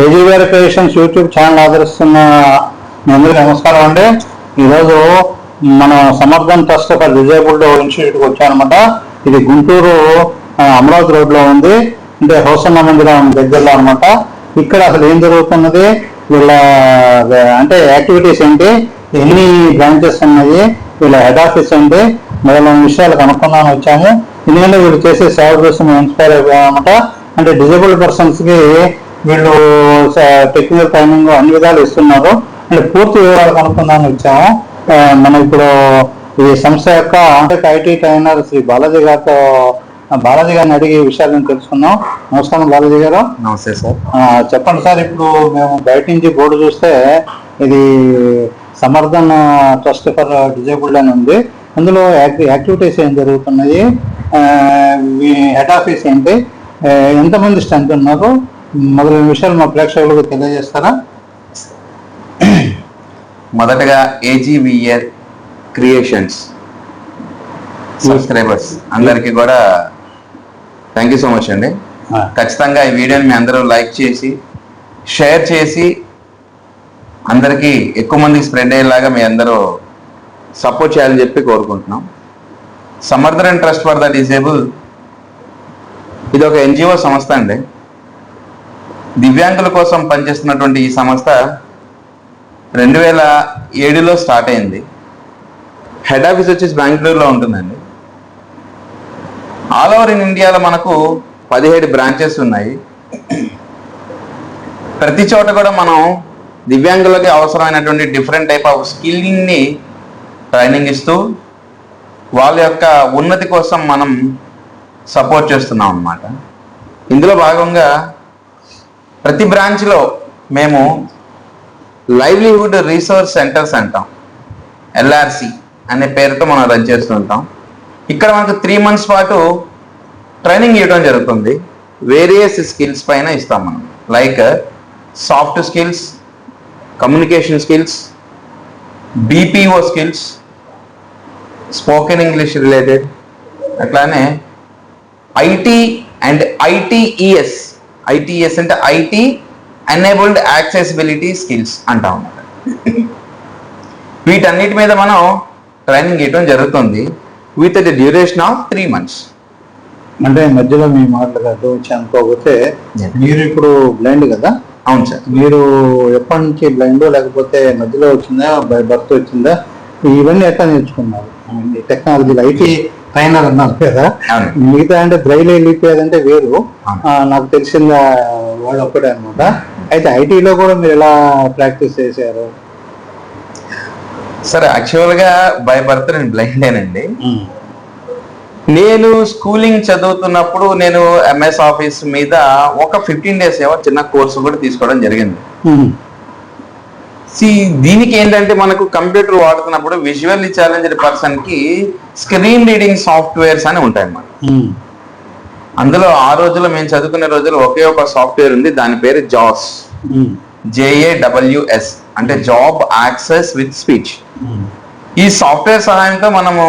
కేజీవీఆర్ creations YouTube channel ఆదరిస్తున్న మీ అందరికీ నమస్కారం అండి. ఈరోజు మన సమర్థన్ ట్రస్ట్ ఫర్ డిజేబుల్డ్ ఇన్స్టిట్యూట్కి వచ్చానమాట ఇది గుంటూరు అమరావతి రోడ్లో ఉంది. అంటే హోసన్న మందిరం దగ్గరలో అనమాట ఇక్కడ అసలు ఏం జరుగుతున్నది? వీళ్ళ అంటే యాక్టివిటీస్ ఏంటి? ఎన్ని బ్రాంచెస్ ఉన్నాయి? వీళ్ళ హెడ్ ఆఫీస్ ఏంటి? మొదలైన విషయాలు కనుక్కుందామని వచ్చాము. ఎందుకంటే వీళ్ళు చేసే సేవ కోసం ఇన్స్పైర్ అయిపోయామన్నమాట అంటే డిజేబుల్డ్ పర్సన్స్కి వీళ్ళు టెక్నికల్ ట్రైనింగ్ అన్ని విధాలు ఇస్తున్నారు. అంటే పూర్తి వివరాలు కనుక్కుందామని వచ్చాము. మనం ఇప్పుడు ఈ సంస్థ యొక్క అంటే ఐటీ ట్రైనర్ శ్రీ బాలాజీ గారితో బాలాజీ గారిని అడిగి విషయాలను తెలుసుకుందాం. నమస్కారం బాలాజీ గారు. నమస్తే సార్. చెప్పండి సార్ ఇప్పుడు మేము బయట నుంచి బోర్డు చూస్తే ఇది సమర్థన్ ట్రస్ట్ ఫర్ డిజేబుల్డ్ అని ఉంది. అందులో యాక్టి- యాక్టివిటీస్ ఏం జరుగుతున్నాయి? మీ హెడ్ ఆఫీస్ ఏంటి? ఎంతమంది స్ట్రెంత్ ఉన్నారు? మొదలైన విషయాలు మా ప్రేక్షకులకు తెలియజేస్తారా? మొదటగా ఏజీవిఆర్ క్రియేషన్స్ సబ్స్క్రైబర్స్ అందరికీ కూడా థ్యాంక్ యూ సో మచ్ అండి. ఖచ్చితంగా ఈ వీడియోని మీ అందరూ లైక్ చేసి షేర్ చేసి అందరికీ ఎక్కువ మందికి స్ప్రెడ్ అయ్యేలాగా మీ అందరూ సపోర్ట్ చేయాలని చెప్పి కోరుకుంటున్నాం. Samarthan trust for the disable ఇది ఒక ఎన్జిఓ సంస్థ అండి. దివ్యాంగుల కోసం పనిచేస్తున్నటువంటి ఈ సంస్థ రెండు వేల ఏడులో స్టార్ట్ అయింది. హెడ్ ఆఫీస్ వచ్చేసి బెంగళూరులో ఉంటుందండి. ఆల్ ఓవర్ ఇన్ ఇండియాలో మనకు పదిహేడు బ్రాంచెస్ ఉన్నాయి. ప్రతి చోట కూడా మనం దివ్యాంగులకి అవసరమైనటువంటి డిఫరెంట్ టైప్ ఆఫ్ స్కిల్లింగ్ని ట్రైనింగ్ ఇస్తూ వాళ్ళ యొక్క ఉన్నతి కోసం మనం సపోర్ట్ చేస్తున్నాం అన్నమాట. ఇందులో భాగంగా ప్రతి బ్రాంచ్లో మేము లైవ్లీహుడ్ రీసోర్స్ సెంటర్స్ అంటాం. ఎల్ఆర్సి అనే పేరుతో మనం రన్ చేస్తుంటాం ఇక్కడ మనకు త్రీ మంత్స్ పాటు ట్రైనింగ్ ఇవ్వడం జరుగుతుంది. వేరియస్ స్కిల్స్ పైన ఇస్తాం మనం. Like soft skills communication skills BPO skills spoken English related అట్లానే ఐటీ అండ్ ఐటీఈఎస్ ఐటీఎస్ అంటే ఐటీ ఎనేబుల్డ్ యాక్సెసిబిలిటీ స్కిల్స్ అంటాం అన్నమాట వీటన్నిటి మీద మనం ట్రైనింగ్ ఇవ్వడం జరుగుతుంది with the duration of three months. అంటే మధ్యలో మీ మాటలు వచ్చి అనుకోకపోతే. మీరు ఇప్పుడు బ్లైండ్ కదా? అవును సార్. మీరు ఎప్పటి నుంచి బ్లైండ్ లేకపోతే మధ్యలో వచ్చిందా బై బర్త్ వచ్చిందా? ఇవన్నీ ఎట్లా నేర్చుకున్నారు? టెక్నాలజీలో ఐటీ అన్నారు కదా. మిగతా అంటే బ్రైల్ వెళ్ళిపోయేదంటే వేరు. నాకు తెలిసిన వాడు ఒక్కడే అనమాట అయితే ఐటీలో కూడా మీరు ఎలా ప్రాక్టీస్ చేశారు? సార్ యాక్చువల్గా బై బర్త్ నేను బ్లైండేనండి నేను స్కూలింగ్ చదువుతున్నప్పుడు నేను ఎంఎస్ ఆఫీస్ మీద ఒక ఫిఫ్టీన్ డేస్ ఏమో చిన్న కోర్సు కూడా తీసుకోవడం జరిగింది. దీనికి ఏంటంటే మనకు కంప్యూటర్ వాడుతున్నప్పుడు విజువల్లీ ఛాలెంజ్డ్ పర్సన్కి స్క్రీన్ రీడింగ్ సాఫ్ట్వేర్స్ అని ఉంటాయి అన్నమాట ఉమ్. అందులో ఆ రోజుల్లో మేము చదువుకునే రోజుల్లో ఒకే ఒక సాఫ్ట్వేర్ ఉంది దాని పేరు జాస్. ఉమ్. జేఏడబ్ల్యూఎస్ అంటే job access with speech. Um. ఈ సాఫ్ట్వేర్ సహాయంతో మనము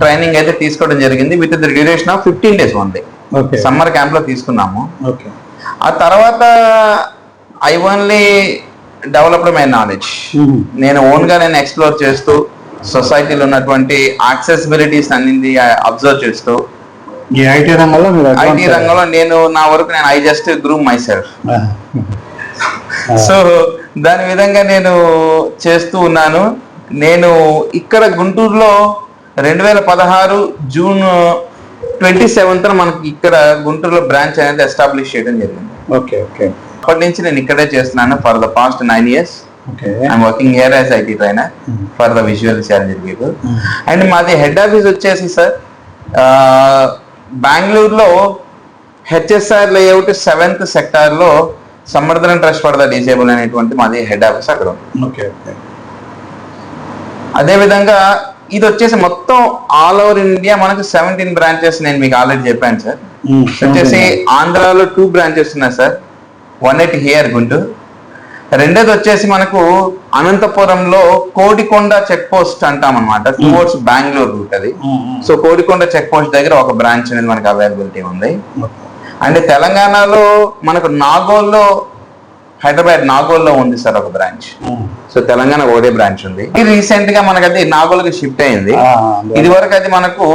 ట్రైనింగ్ అయితే తీసుకోవడం జరిగింది with the duration of fifteen days only okay. Summer క్యాంప్లో తీసుకున్నాము. ఓకే. ఆ తర్వాత I only developed my knowledge. నేను ఓన్గా నేను ఎక్స్ప్లోర్ చేస్తూ సొసైటీలో ఉన్నటువంటి యాక్సెసిబిలిటీస్ అన్నింది అబ్జర్వ్ చేస్తూ ఐటీ రంగంలో ఐటీ రంగంలో నేను నా వరకు నేను I just groom my self. So దాని విధంగా నేను చేస్తూ ఉన్నాను. నేను ఇక్కడ గుంటూరులో రెండు వేల పదహారు జూన్ ట్వంటీ సెవెంత్ మనకి ఇక్కడ గుంటూరులో బ్రాంచ్ అనేది ఎస్టాబ్లిష్ చేయడం జరిగింది. Okay okay. అప్పటి నుంచి నేను ఇక్కడే చేస్తున్నాను for the past nine years I'm working here as IT trainer Hmm. For the visual challenge people Hmm. And మాది హెడ్ ఆఫీస్ వచ్చేసి సార్ బెంగళూరులో హెచ్ఎస్ఆర్ లేఅవుట్ సెవెంత్ సెక్టార్లో Samarthana trust for the disable అనేటువంటి మాది హెడ్ ఆఫీస్ అక్కడ ఉంది. అదే విధంగా ఇది వచ్చేసి మొత్తం ఆల్ ఓవర్ ఇండియా మనకు సెవెంటీన్ బ్రాంచెస్ నేను మీకు ఆల్రెడీ చెప్పాను సార్ ఉమ్. వచ్చేసి ఆంధ్రాలో టూ బ్రాంచెస్ ఉన్నాయి sir one eight here Guntur రెండోది వచ్చేసి మనకు అనంతపురంలో కోడికొండ చెక్ పోస్ట్ అంటాం అనమాట టువర్డ్స్ బెంగళూరు రూట్ అది. సో కోడికొండ చెక్ పోస్ట్ దగ్గర ఒక బ్రాంచ్ అనేది మనకు అవైలబిలిటీ ఉంది. అండ్ తెలంగాణలో మనకు నాగోల్లో హైదరాబాద్ నాగోల్లో ఉంది సార్ ఒక బ్రాంచ్. సో తెలంగాణ ఒకటే బ్రాంచ్ ఉంది. ఇది రీసెంట్గా మనకి అది నాగోల్కి షిఫ్ట్ అయింది. ఇది వరకు అది మనకు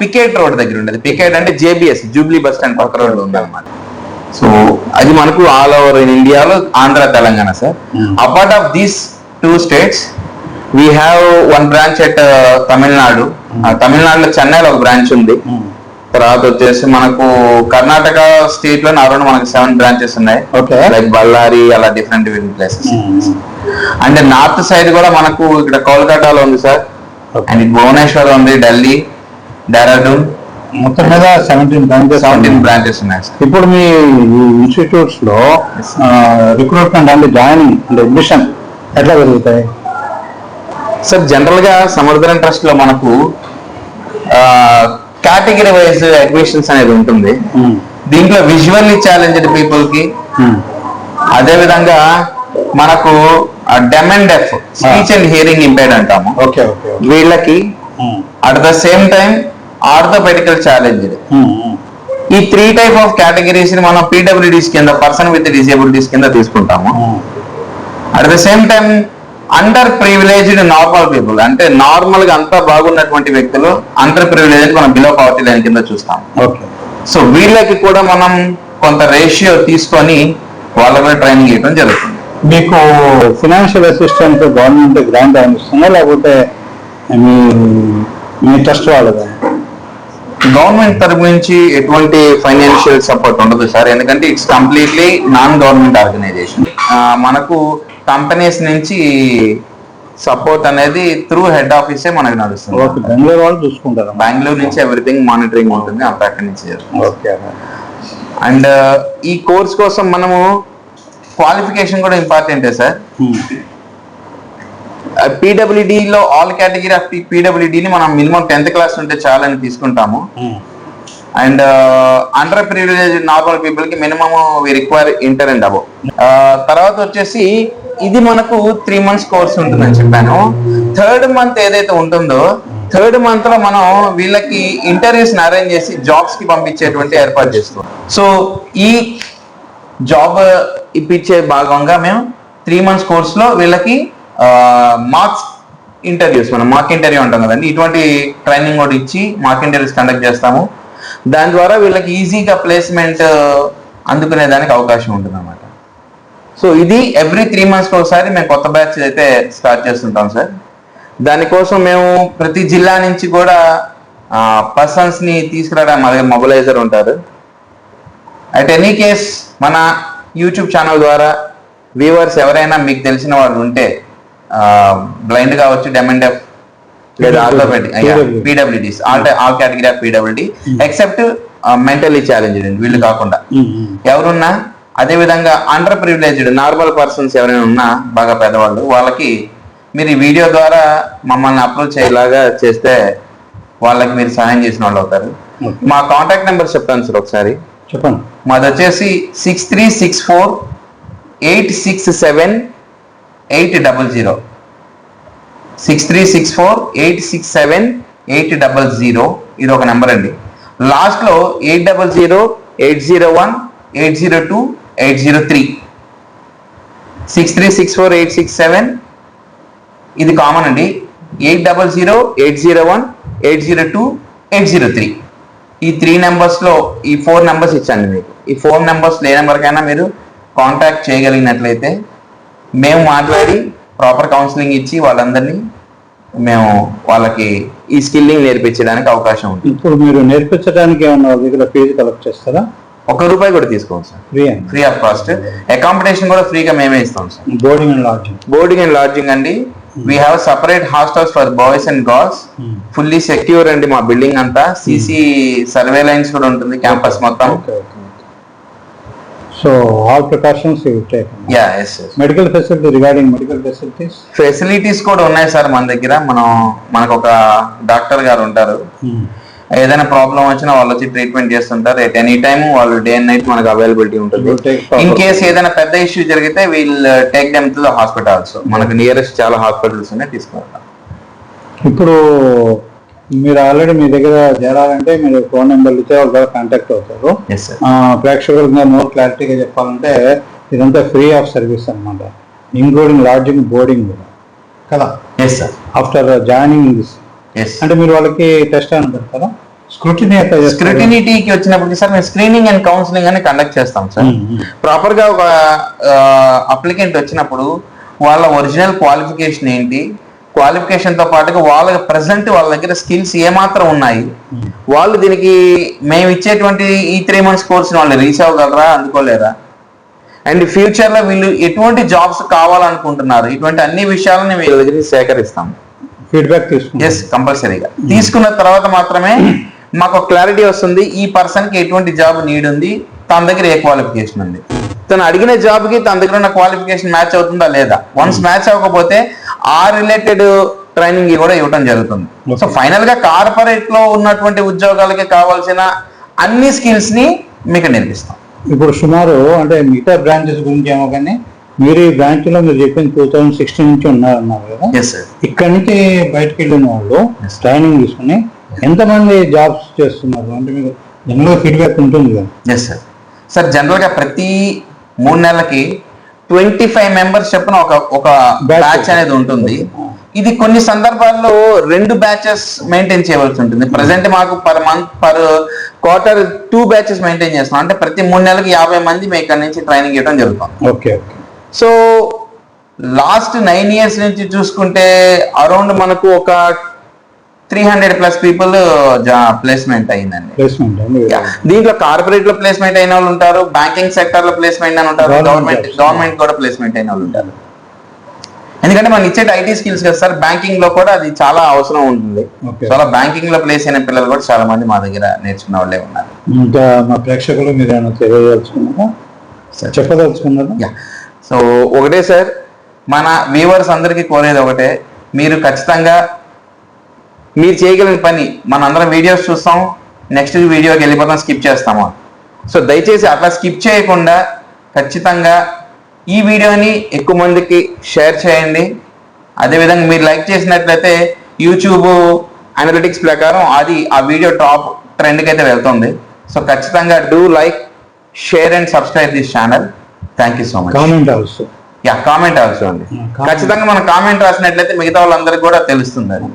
పికేట్ రోడ్ దగ్గర ఉండేది. పికేట్ అంటే జేబిఎస్ జూబ్లీ బస్ స్టాండ్ పక్క రోడ్ ఉంది అనమాట సో అది మనకు ఆల్ ఓవర్ ఇన్ ఇండియాలో Andhra Telangana sir Hmm. Apart of these two states we have one branch at Tamil Nadu తమిళనాడులో చెన్నైలో ఒక బ్రాంచ్ ఉంది ఉమ్. తర్వాత వచ్చేసి మనకు కర్ణాటక స్టేట్లో అరౌండ్ మనకు సెవెన్ బ్రాంచెస్ ఉన్నాయి. లైక్ బళ్ళారి అలా different different places. And north side కూడా మనకు ఇక్కడ కోల్కతాలో ఉంది సార్. అండ్ భువనేశ్వర్ ఉంది ఢిల్లీ డెహ్రాడూన్ మొత్తం మీద సెవెంటీన్ బ్రాంచెస్ సెవెంటీన్ బ్రాంచెస్ ఉన్నాయి సార్ ఇప్పుడు మీ ఇన్స్టిట్యూట్స్లో రిక్రూట్మెంట్ అంటే జాయినింగ్ అంటే అడ్మిషన్ ఎట్లా జరుగుతాయి సార్ జనరల్గా సముద్రం ట్రస్ట్లో మనకు కేటగిరీ వైజ్ అడ్మిషన్స్ అనేది ఉంటుంది ఉమ్. దీంట్లో విజువల్లీ ఛాలెంజ్డ్ పీపుల్కి. అదే విధంగా మనకు dumb and deaf speech and hearing impaired అంటాము. వీళ్ళకి. At the same time orthopedical challenged. ఈ త్రీ టైప్ ఆఫ్ కేటగిరీస్ని మనం పీడబ్ల్యూడీస్ కింద పర్సన్ విత్ డిసేబిలిటీస్ కింద తీసుకుంటాము. At the same time under privileged normal people అంటే నార్మల్గా అంతా బాగున్నటువంటి వ్యక్తులు అండర్ ప్రివిలేజ్ మనం బిలో పవర్టీ లైన్ కింద చూస్తాం. ఓకే. సో వీళ్ళకి కూడా మనం కొంత రేషియో తీసుకొని వాళ్ళకి ట్రైనింగ్ ఇవ్వడం జరుగుతుంది. మీకు ఫినాన్షియల్ అసిస్టెంట్ గవర్నమెంట్ గ్రాంట్ అందిస్తుందా లేకపోతే మీ మీ ట్రస్ట్ వాళ్ళదా? గవర్నమెంట్ తరపు నుంచి ఎటువంటి ఫైనాన్షియల్ సపోర్ట్ ఉండదు సార్. ఎందుకంటే it's completely non government organization మనకు కంపెనీస్ నుంచి సపోర్ట్ అనేది త్రూ హెడ్ ఆఫీసే మనకు నడుస్తుంది. బెంగళూరు వాళ్ళు చూసుకుంటారా? బెంగళూరు నుంచి ఎవ్రీథింగ్ మానిటరింగ్ ఉంటుంది అంత అక్కడి నుంచి ఓకే అండ్ ఈ కోర్స్ కోసం మనము క్వాలిఫికేషన్ కూడా ఇంపార్టెంటే సార్. ఉమ్. పీడబ్ల్యూడి లో ఆల్ కేటగిరీ ఆఫ్ పీడబ్ల్యూడిని మనం మినిమం టెన్త్ క్లాస్ ఉంటే చాలని తీసుకుంటాము. అండ్ అండర్ ప్రివిలేజ్ నార్మల్ పీపుల్కి minimum we require inter and above తర్వాత వచ్చేసి ఇది మనకు త్రీ మంత్స్ కోర్స్ ఉంటుందని చెప్పాను థర్డ్ మంత్ ఏదైతే ఉంటుందో థర్డ్ మంత్లో మనం వీళ్ళకి ఇంటర్వ్యూస్ అరేంజ్ చేసి జాబ్స్కి పంపించేటువంటి ఏర్పాటు చేస్తాం సో ఈ జాబ్ ఇప్పించే భాగంగా మేము త్రీ మంత్స్ కోర్స్లో వీళ్ళకి మార్క్స్ ఇంటర్వ్యూస్ మనం మాక్ ఇంటర్వ్యూ అంటాం కదండి. ఇటువంటి ట్రైనింగ్ కూడా ఇచ్చి మాక్ ఇంటర్వ్యూస్ కండక్ట్ చేస్తాము. దాని ద్వారా వీళ్ళకి ఈజీగా ప్లేస్మెంట్ అందుకునే దానికి అవకాశం ఉంటుంది అనమాట సో ఇది ఎవ్రీ త్రీ మంత్స్కి ఒకసారి మేము కొత్త బ్యాచ్ అయితే స్టార్ట్ చేస్తుంటాం సార్. దానికోసం మేము ప్రతి జిల్లా నుంచి కూడా పర్సన్స్ని తీసుకురావడానికి మా దగ్గర మొబిలైజర్ ఉంటారు. అట్ ఎనీ కేస్ మన యూట్యూబ్ ఛానల్ ద్వారా వ్యూవర్స్ ఎవరైనా మీకు తెలిసిన వాళ్ళు ఉంటే బ్లైండ్ కావచ్చు డెమ్ అండ్ డెఫ్ లేదా orthopedic PWD. PWDs all all category of PWD except mentally challenged వీళ్ళు కాకుండా ఉమ్. ఉమ్. ఎవరున్నా అదే విధంగా అండర్ ప్రివిలేజ్డ్ నార్మల్ పర్సన్స్ ఎవరైనా ఉన్నా బాగా పెద్దవాళ్ళు వాళ్ళకి మీరు ఈ వీడియో ద్వారా మమ్మల్ని అప్రోచ్ అయ్యేలాగా చేస్తే వాళ్ళకి మీరు సహాయం చేసిన వాళ్ళు అవుతారు. మా కాంటాక్ట్ నెంబర్ చెప్తాను సార్ ఒకసారి చెప్పండి మాది వచ్చేసి six three six four eight six seven eight double zero six three six four eight six seven eight double zero ఇది ఒక నెంబర్ అండి. లాస్ట్లో eight double zero eight zero one eight zero two eight zero three six three six four eight six seven ఇది common అండి. Eight double zero eight zero one eight zero two eight zero three ఈ three నెంబర్స్లో ఈ four numbers ఇచ్చాను మీకు. ఈ four numbers ఏ నెంబర్కైనా మీరు contact చేయగలిగినట్లయితే మేము మాట్లాడి ప్రాపర్ కౌన్సిలింగ్ ఇచ్చి వాళ్ళందరినీ మేము వాళ్ళకి ఈ స్కిల్లింగ్ నేర్పించడానికి అవకాశం ఉంటుంది. ఇప్పుడు మీరు నేర్పించడానికి ఏమన్నా దగ్గర ఫీజు కలెక్ట్ చేస్తారా? ఒక్క రూపాయి కూడా తీసుకోండి సార్. ఫ్రీ అండి. ఫ్రీ ఆఫ్ కాస్ట్ అకామిడేషన్ కూడా ఫ్రీగా మేమే ఇస్తాం sir. Boarding and lodging boarding and. Lodging అండి we have separate hostels for boys and girls fully secure అండి మా బిల్డింగ్ అంతా. సీసీ సర్వే లైన్స్ కూడా ఉంటుంది క్యాంపస్ మొత్తం. Okay so all precautions you take yeah yes yes medical facility regarding medical facilities కూడా ఉన్నాయి sir మన దగ్గర. మనం మనకు ఒక డాక్టర్ గారు ఉంటారు. ఏదైనా ప్రాబ్లం వచ్చినా వాళ్ళు వచ్చి ట్రీట్మెంట్ చేస్తుంటారు. ఎట్ ఎనీ టైం వాళ్ళు డే అండ్ నైట్ మనకు అవైలబిలిటీ ఉంటుంది. Take ఇన్ కేస్ ఏదైనా పెద్ద ఇష్యూ జరిగితే we'll take them to the hospitals మనకు నియరెస్ట్ చాలా హాస్పిటల్స్ ఉన్నాయి తీసుకుంటాం ఇప్పుడు మీరు ఆల్రెడీ మీ దగ్గర చేరాలంటే మీరు ఫోన్ నెంబర్లు ఇచ్చే వాళ్ళ ద్వారా కాంటాక్ట్ అవుతారు. ప్రేక్షకులకు మోర్ క్లారిటీగా చెప్పాలంటే ఇదంతా ఫ్రీ ఆఫ్ సర్వీస్ అన్నమాట. ఇంక్లూడింగ్ లాడ్జింగ్ బోర్డింగ్ కూడా. కదా? ఆఫ్టర్ జాయినింగ్ దిస్ అంటే మీరు వాళ్ళకి టెస్ట్ అని పెడతారా స్క్రూటినీ ఎట్లా చేస్తారు? స్క్రూటినిటీకి వచ్చినప్పటికి సార్ మేము స్క్రీనింగ్ అండ్ కౌన్సిలింగ్ అని కండక్ట్ చేస్తాం సార్. మ్మ్, మ్మ్. ప్రాపర్గా ఒక అప్లికెంట్ వచ్చినప్పుడు వాళ్ళ ఒరిజినల్ క్వాలిఫికేషన్ ఏంటి? క్వాలిఫికేషన్తో పాటుగా వాళ్ళ ప్రజెంట్ వాళ్ళ దగ్గర స్కిల్స్ ఏమాత్రం ఉన్నాయి. వాళ్ళు దీనికి మేము ఇచ్చేటువంటి ఈ త్రీ మంత్స్ కోర్స్ వాళ్ళు రీచ్ అవ్వగలరా? అందుకోలేరా అండ్ ఫ్యూచర్లో వీళ్ళు ఎటువంటి జాబ్స్ కావాలనుకుంటున్నారు? ఇటువంటి అన్ని విషయాలను వీళ్ళ దగ్గర సేకరిస్తాం. ఫీడ్బ్యాక్ ఎస్ కంపల్సరీగా తీసుకున్న తర్వాత మాత్రమే మాకు క్లారిటీ వస్తుంది. ఈ పర్సన్కి ఎటువంటి జాబ్ నీడ్ ఉంది? తన దగ్గర ఏ క్వాలిఫికేషన్ ఉంది? తను అడిగిన జాబ్కి తన దగ్గర ఉన్న క్వాలిఫికేషన్ మ్యాచ్ అవుతుందా లేదా? వన్స్ మ్యాచ్ అవ్వకపోతే ఆ రిలేటెడ్ ట్రైనింగ్ కూడా ఇవ్వడం జరుగుతుంది. సో ఫైనల్గా కార్పొరేట్లో ఉన్నటువంటి ఉద్యోగాలకి కావాల్సిన అన్ని స్కిల్స్ని మీకు నేర్పిస్తాం. ఇప్పుడు సుమారు అంటే మిగతా బ్రాంచెస్ గురించి ఏమో కానీ మీరు ఈ బ్రాంచ్లో మీరు చెప్పిన టూ థౌజండ్ సిక్స్టీన్ నుంచి ఉన్నారన్నారు కదా? ఇక్కడి నుంచి బయటకు వెళ్ళిన వాళ్ళు. ట్రైనింగ్ తీసుకుని ఎంతమంది జాబ్స్ చేస్తున్నారు? అంటే మీకు జనరల్ ఫీడ్బ్యాక్ ఉంటుంది కదా? ఎస్ సార్ సార్ జనరల్గా ప్రతి మూడు నెలలకి ట్వంటీ ఫైవ్ మెంబర్స్ చెప్పిన ఒక ఒక. బ్యాచ్ అనేది ఉంటుంది. ఇది కొన్ని సందర్భాల్లో రెండు బ్యాచెస్ మెయింటైన్ చేయవలసి ఉంటుంది. ప్రజెంట్ మాకు per month per quarter two batches maintain చేస్తున్నాం అంటే ప్రతి మూడు నెలలకి యాభై మంది మేము ఇక్కడ నుంచి ట్రైనింగ్ ఇవ్వడం జరుగుతుంది okay okay so last nine years నుంచి చూసుకుంటే అరౌండ్ మనకు ఒక three hundred plus people placement అయిందండి. దీంట్లో కార్పొరేట్లో ప్లేస్మెంట్ అయిన వాళ్ళు ఉంటారు బ్యాంకింగ్ సెక్టర్లో ప్లేస్మెంట్ అని ఉంటారు గవర్నమెంట్. గవర్నమెంట్ కూడా ప్లేస్మెంట్ అయిన వాళ్ళు ఉంటారు. ఎందుకంటే మనం ఇచ్చే ఐటీ స్కిల్స్ కదా సార్ బ్యాంకింగ్లో కూడా అది చాలా అవసరం ఉంటుంది. చాలా బ్యాంకింగ్లో ప్లేస్ అయిన పిల్లలు కూడా చాలా మంది మా దగ్గర నేర్చుకున్న వాళ్ళే ఉన్నారు. ఇంకా మా ప్రేక్షకులు మీరు ఏమైనా తెలియదలుచుకున్నారా? చెప్పదలుచుకున్నారా? సో ఒకటే సార్ మన వ్యూవర్స్ అందరికీ కోరేది ఒకటే మీరు ఖచ్చితంగా మీరు చేయగలిగిన పని మన అందరం వీడియోస్ చూస్తాం నెక్స్ట్ వీడియోకి వెళ్ళిపోతాం స్కిప్ చేస్తాము. సో దయచేసి అట్లా స్కిప్ చేయకుండా ఖచ్చితంగా ఈ వీడియోని ఎక్కువ మందికి షేర్ చేయండి. అదేవిధంగా మీరు లైక్ చేసినట్లయితే యూట్యూబ్ అనలిటిక్స్ ప్రకారం అది ఆ వీడియో టాప్ ట్రెండ్కి అయితే వెళ్తుంది. సో ఖచ్చితంగా do like share and subscribe this channel thank you so much comment also yeah comment also అండి. ఖచ్చితంగా మనం కామెంట్ రాసినట్లయితే మిగతా వాళ్ళందరికీ కూడా తెలుస్తుంది అది.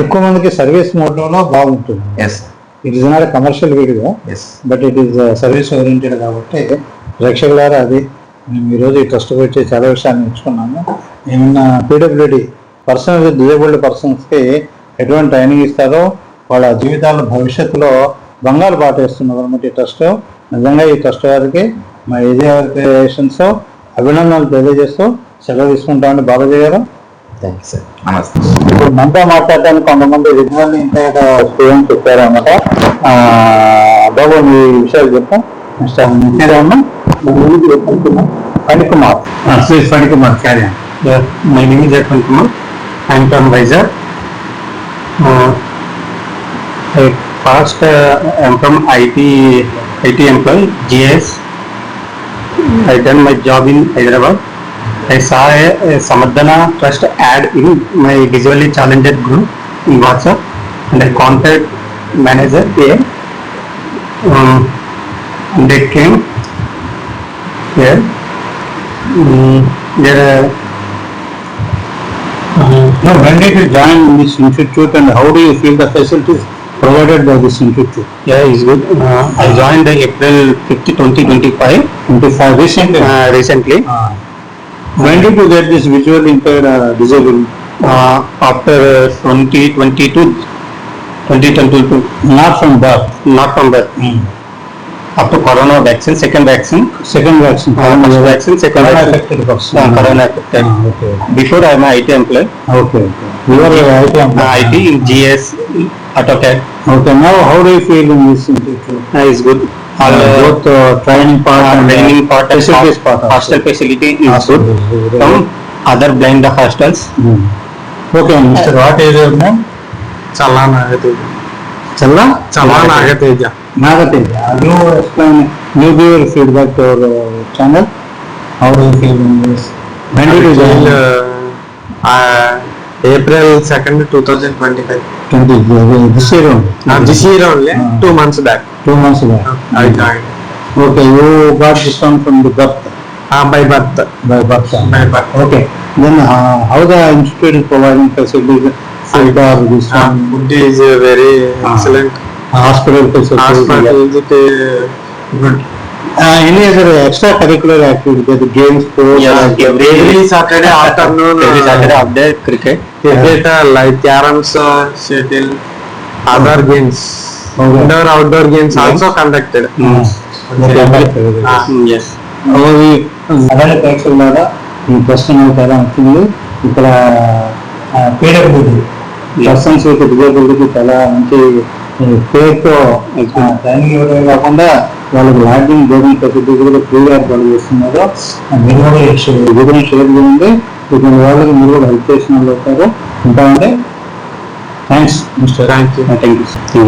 ఎక్కువ మందికి సర్వీస్ మోడ్లో బాగుంటుంది. Yes it is not commercial video yes but it is service oriented కాబట్టి ప్రేక్షకులారా అది మేము ఈరోజు ఈ ట్రస్ట్ వచ్చి చాలా విషయాలు నేర్చుకున్నాము. ఏమన్నా పీడబ్ల్యూడి పర్సనల్ డిజేబుల్డ్ పర్సన్స్కి ఎటువంటి ట్రైనింగ్ ఇస్తారో వాళ్ళ జీవితాల భవిష్యత్తులో బంగారు బాట వేస్తున్నారు అనమాట ఈ ట్రస్ట్ నిజంగా ఈ ట్రస్ట్ వారికి మా ఏజీ ఆర్గనైజేషన్స్ అభినందనలు తెలియజేస్తూ సెలవు తీసుకుంటామని బాలాజీ గారు. థ్యాంక్ యూ సార్ నమస్తే ఇప్పుడు మనతో మాట్లాడడానికి కొంతమంది రిజనల్ ఇంటర్ స్టూడెంట్స్ వచ్చారన్నమాట ఆ, బాబు మీ విషయాలు నిత్యరామ ఫణికుమార్ శ్రీ ఫణికుమార్ క్యారీ my name is Arpan Kumar. I am from Vizag. Uh, I past uh, I am from IT IT employee GS. I saw a, a Samadhana Trust ad in my visually challenged group in WhatsApp and I contacted manager there. Um, they came here. Um, there. Uh, No, when did you join this institute and how do you feel the facilities provided by this institute? Yeah, it's good. Uh, I joined the April 5th, 2025 25 recently. uh, recently. Ah. When did you get this visual impaired uh, disabled? Uh, after uh, 2022, 2022, Not from birth. not from birth. After corona vaccine, second vaccine, Second vaccine. uh, first vaccine, second Corona vaccine. affected person. Uh, corona affected. Ah, okay. Before I am an IT employee, Okay. You are a IT uh. IT in GS, AutoCAD. Okay, now how do you feel in this? Uh, is good. All Uh, uh, both uh, training part uh, and training part and facilities part. hostel facility is Hostel good. good. other blind hostels. Hmm. Okay, Mr. What is your name? Chala Nagateja. Challa? Chala Nagateja. Nagateja. You explain, you give your feedback to our uh, channel. How do you feel in this? When did you join? uh, uh, April 2nd, 2025. Twenty, uh, this year only? Uh, this year only, Ah. two months back. Two months back. I joined. Okay, you got this one from the birth. By birth by birth. By birth Okay, then uh, how the institute is providing facilities, food or this one, food is very excellent hospital facilities? Hospital good Extracurricular activities, the games, sports? like- every Saturday afternoon Every Saturday half day cricket. Cricket like carroms shuttle other games. Indoor outdoor games also conducted. అవి పరీక్షల ద్వారా ఈ ప్రశ్న ఎలా వచ్చింది ఇక్కడ PWD persons with చాలా మంచి పేరుతో ట్రైనింగ్ ఇవ్వడమే కాకుండా వాళ్ళకి లాడ్జింగ్ బోర్డింగ్ ఫెసిలిటీస్ కూడా ఫ్రీగా వాళ్ళు చేస్తున్నారు మీరు కూడా కూడా షేర్. చేయండి. ఇటువంటి వాళ్ళకి మీరు కూడా హెల్ప్ చేసిన వాళ్ళు అవుతారు. ఉంటామంటే thanks mister thank you thank you